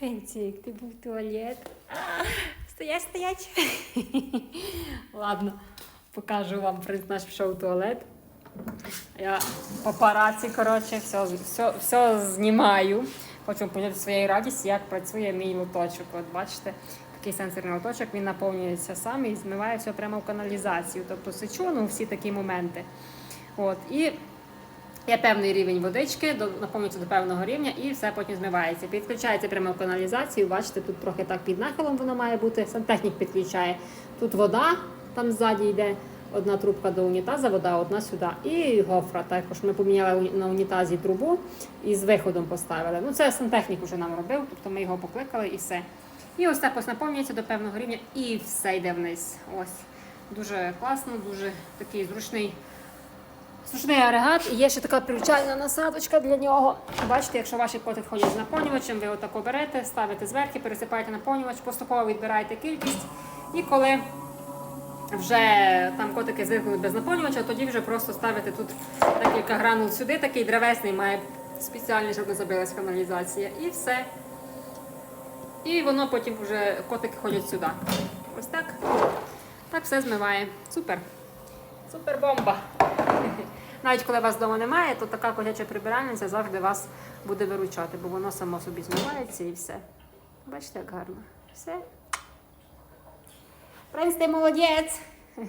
Пенцік, ти був туалет. Стоять, стоять. Ладно, покажу вам, наш пішов туалет. Я папараці, коротше, все, все, все знімаю. Хочу поділитися своєю радістю, як працює мій лоточок. От бачите, такий сенсорний лоточок, він наповнюється сам і змиває все прямо в каналізацію. Тобто сечу, ну всі такі моменти. От, і Є певний рівень водички, наповнюється до певного рівня і все потім змивається. Підключається прямо в каналізацію. Бачите, тут трохи так під нахилом воно має бути. Сантехнік підключає. Тут вода, там ззаді йде одна трубка до унітаза, вода одна сюди. І гофра. Також ми поміняли на унітазі трубу і з виходом поставили. Ну це сантехнік вже нам робив, тобто ми його покликали і все. І ось так ось наповнюється до певного рівня і все йде вниз. Ось. Дуже класно, дуже такий зручний. Сушний агрегат і є ще така привчальна насадочка для нього. Бачите, якщо ваші коти ходять з наповнювачем, ви отако берете, ставите зверху, пересипаєте наповнювач, поступово відбираєте кількість. І коли вже там котики звикли без наповнювача, тоді вже просто ставите тут декілька гранул сюди, такий древесний має спеціальний, щоб не забилась каналізація. І все. І воно потім вже котики ходять сюди. Ось так. Так все змиває. Супер. Супер бомба. Навіть коли вас вдома немає, то така котяча прибиральниця завжди вас буде виручати, бо воно само собі змивається і все. Бачите, як гарно. Все. Принц, ти молодець.